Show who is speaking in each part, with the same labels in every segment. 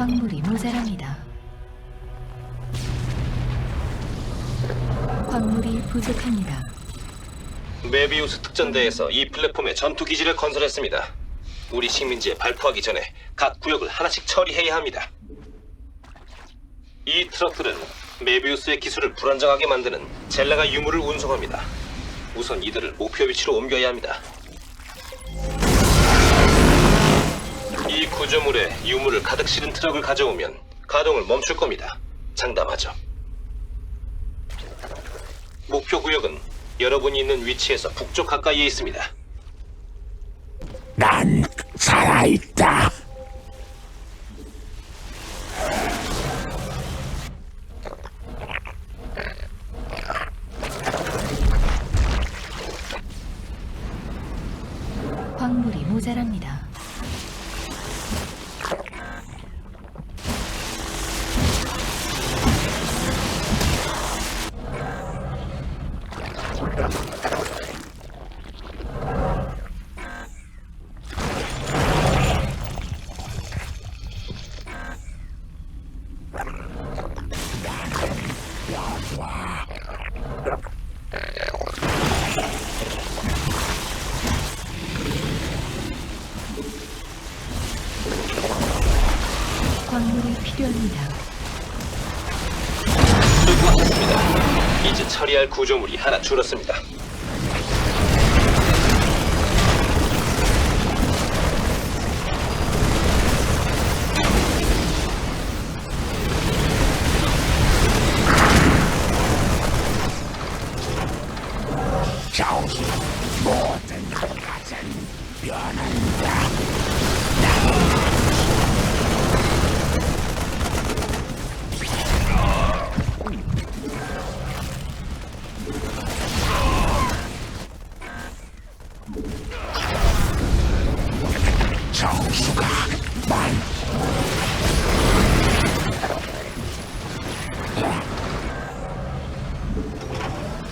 Speaker 1: 광물이 모자랍니다. 광물이 부족합니다.
Speaker 2: 메비우스 특전대에서 이 플랫폼에 전투 기지를 건설했습니다. 우리 식민지에 발포하기 전에 각 구역을 하나씩 처리해야 합니다. 이 트럭들은 메비우스의 기술을 불안정하게 만드는 젤라가 유물을 운송합니다. 우선 이들을 목표 위치로 옮겨야 합니다. 구조물에 유물을 가득 실은 트럭을 가져오면 가동을 멈출 겁니다. 장담하죠. 목표 구역은 여러분이 있는 위치에서 북쪽 가까이에 있습니다.
Speaker 3: 난 살아있다.
Speaker 1: 광물이 모자랍니다. 광물이 필요합니다.
Speaker 2: 수고하셨습니다. 이제 처리할 구조물이 하나 줄었습니다.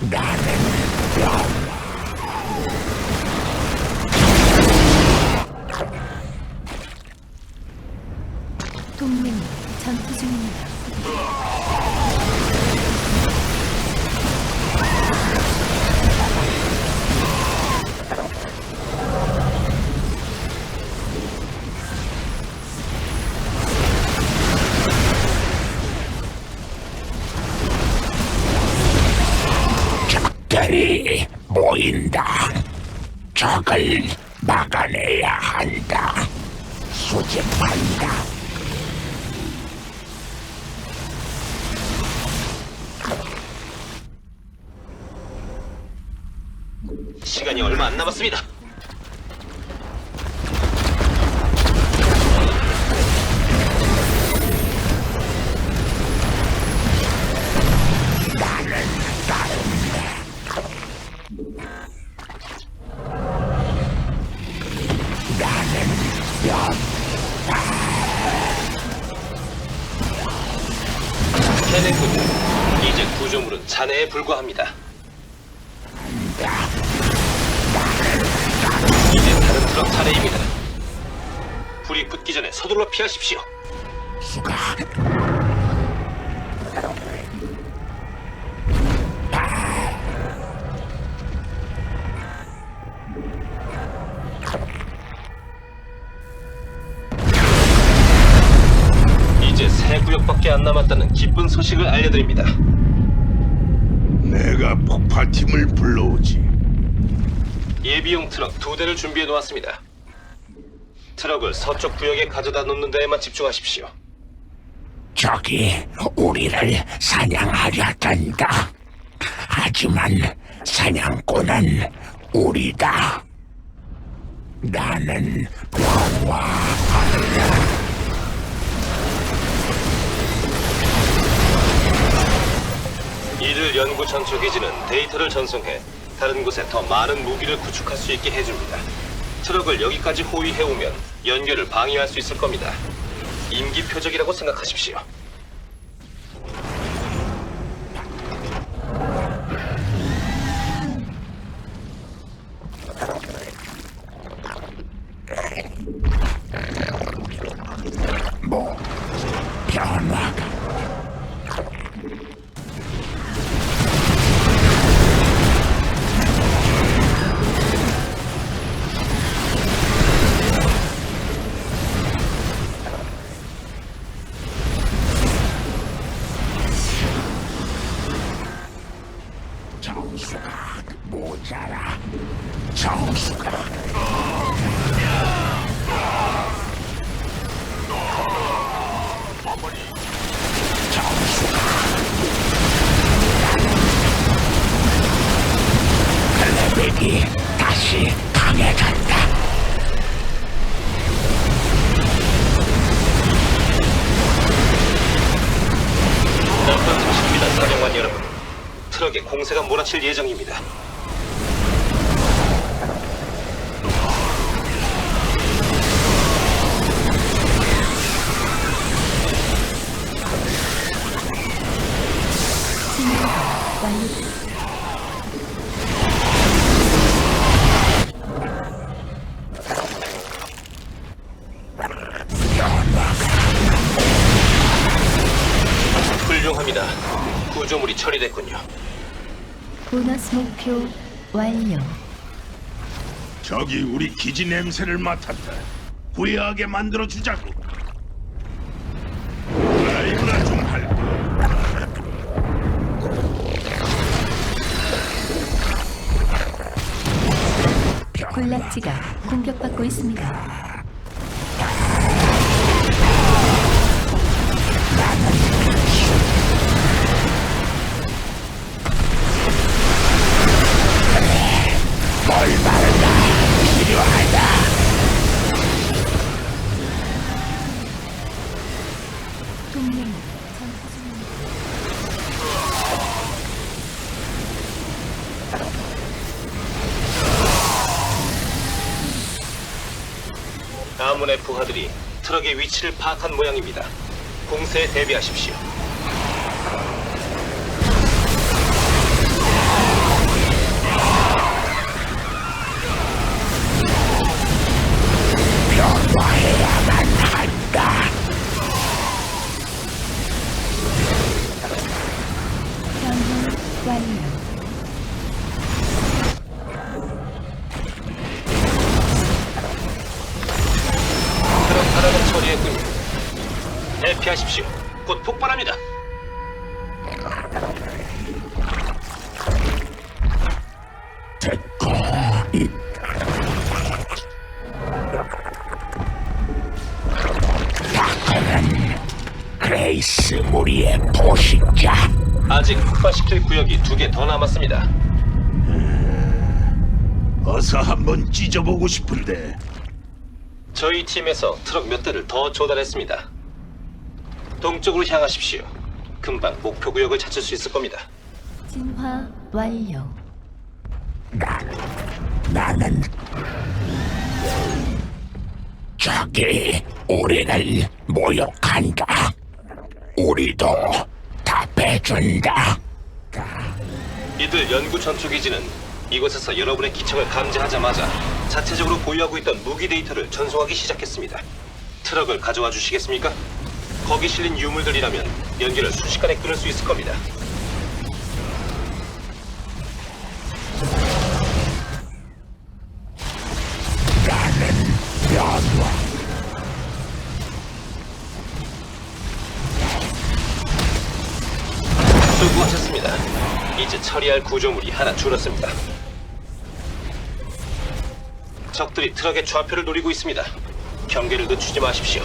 Speaker 3: 나 적들이 모인다. 적을 막아내야 한다. 수집한다.
Speaker 2: 시간이 얼마 안 남았습니다. 잔해에 불과합니다. 이제 다른 트럭 차례입니다. 불이 붙기 전에 서둘러 피하십시오.
Speaker 3: 수가
Speaker 2: 이제 세 구역밖에 안 남았다는 기쁜 소식을 알려드립니다.
Speaker 4: 폭파팀을 불러오지.
Speaker 2: 예비용 트럭 두 대를 준비해 놓았습니다. 트럭을 서쪽 구역에 가져다 놓는 데에만 집중하십시오.
Speaker 3: 적이 우리를 사냥하려 든다. 하지만 사냥꾼은 우리다. 나는 평화한다.
Speaker 2: 이들 연구 전초 기지는 데이터를 전송해 다른 곳에 더 많은 무기를 구축할 수 있게 해줍니다. 트럭을 여기까지 호위해 오면 연결을 방해할 수 있을 겁니다. 임기 표적이라고 생각하십시오.
Speaker 3: 정수가 모자라. 정수가. 정수가 클레백이 다시
Speaker 2: 나쁜 소식입니다, 사령관 여러분. 트럭에 공세가 몰아칠 예정입니다.
Speaker 1: 보너스 목표 완료.
Speaker 4: 적이 우리 기지 냄새를 맡았다. 후회하게 만들어 주자고. 라이브나 좀 할까?
Speaker 1: 군락지가 공격받고 있습니다.
Speaker 2: 위치를 파악한 모양입니다. 공세에 대비하십시오.
Speaker 3: 있다 다크는 그레이스 우리의 보식자
Speaker 2: 아직 폭발시킬 구역이 두 개 더 남았습니다.
Speaker 4: 어서 한번 찢어보고 싶은데
Speaker 2: 저희 팀에서 트럭 몇 대를 더 조달했습니다. 동쪽으로 향하십시오. 금방 목표 구역을 찾을 수 있을 겁니다.
Speaker 1: 진화 완료.
Speaker 3: 나는 적이 우리를 모욕한다. 우리도 답해준다.
Speaker 2: 이들 연구 전투 기지는 이곳에서 여러분의 기척을 감지하자마자 자체적으로 보유하고 있던 무기 데이터를 전송하기 시작했습니다. 트럭을 가져와 주시겠습니까? 거기 실린 유물들이라면 연기를 순식간에 끊을 수 있을 겁니다. 처리할 구조물이 하나 줄었습니다. 적들이 트럭의 좌표를 노리고 있습니다. 경계를 늦추지 마십시오.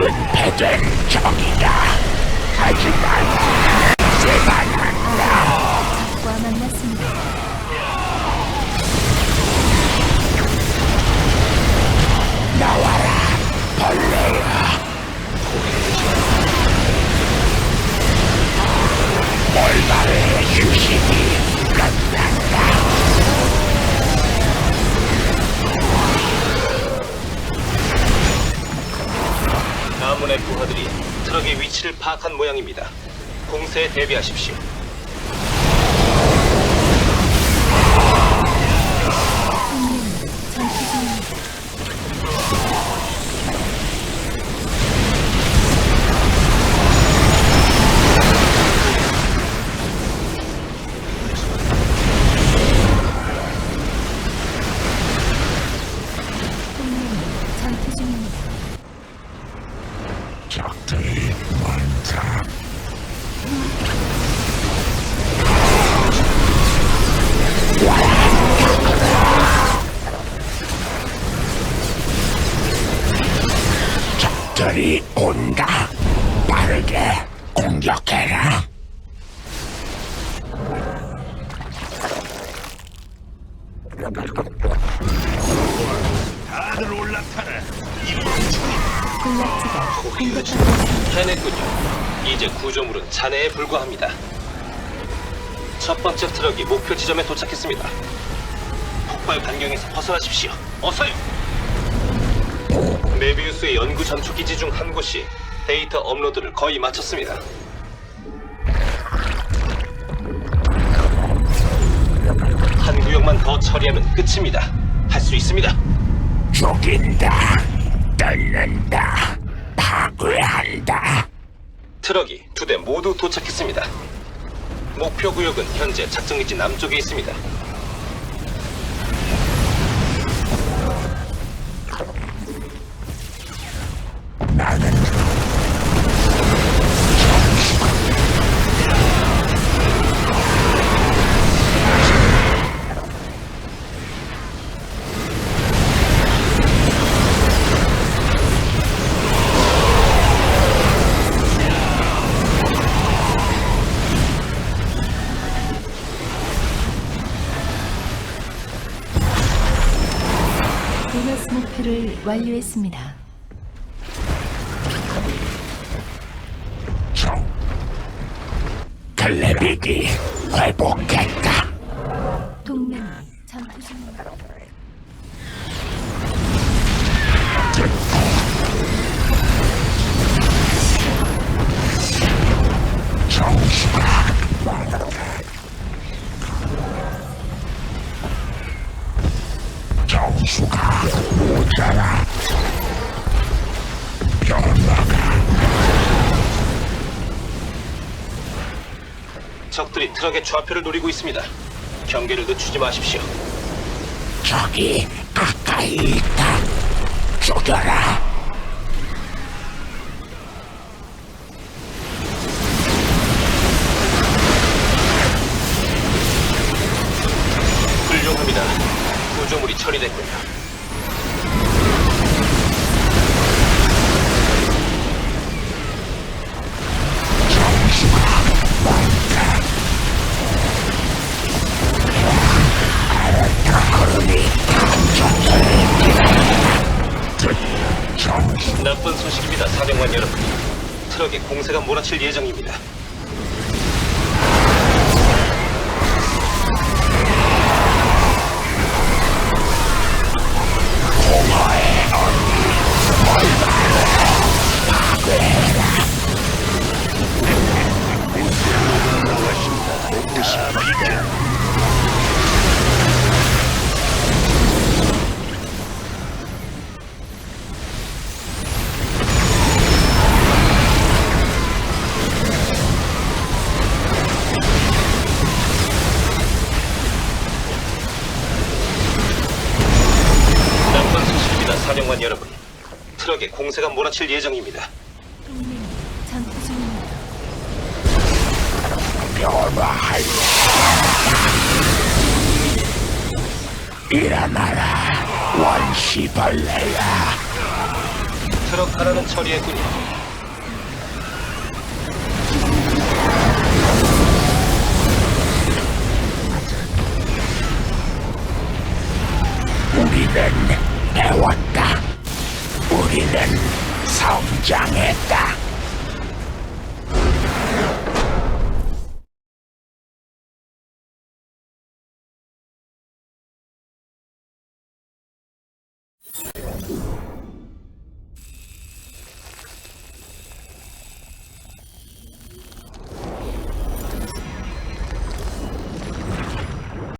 Speaker 3: 은폐된 적이다. 하지만
Speaker 2: 대비하십시오.
Speaker 3: 적들이 온다. 빠르게 공격해라.
Speaker 4: 다들 올라타라.
Speaker 1: 군락지가 공격받고.
Speaker 2: 해냈군요. 이제 구조물은 잔해에 불과합니다. 첫 번째 트럭이 목표 지점에 도착했습니다. 폭발 반경에서 벗어나십시오. 어서요. 메비우스의 연구 전투 기지 중 한 곳이 데이터 업로드를 거의 마쳤습니다. 한 구역만 더 처리하면 끝입니다. 할 수 있습니다.
Speaker 3: 죽인다. 뜯는다. 파괴한다.
Speaker 2: 트럭이 두 대 모두 도착했습니다. 목표 구역은 현재 작전기지 남쪽에 있습니다.
Speaker 1: 목표를 완료했습니다.
Speaker 3: 종. 클레빅이 회복했다.
Speaker 2: 적들이 트럭의 좌표를 노리고 있습니다. 경계를 늦추지 마십시오.
Speaker 3: 저기 가까이 있다 죽여라
Speaker 2: 훌륭합니다. 구조물이 처리됐군요. 트럭에 공세가 몰아칠 예정입니다. 사령관 여러분. 트럭에 공세가 몰아칠 예정입니다.
Speaker 1: 동맹이 전투 중입니다.
Speaker 3: 일어나라 원시벌레야
Speaker 2: 트럭 하나는 처리했군요.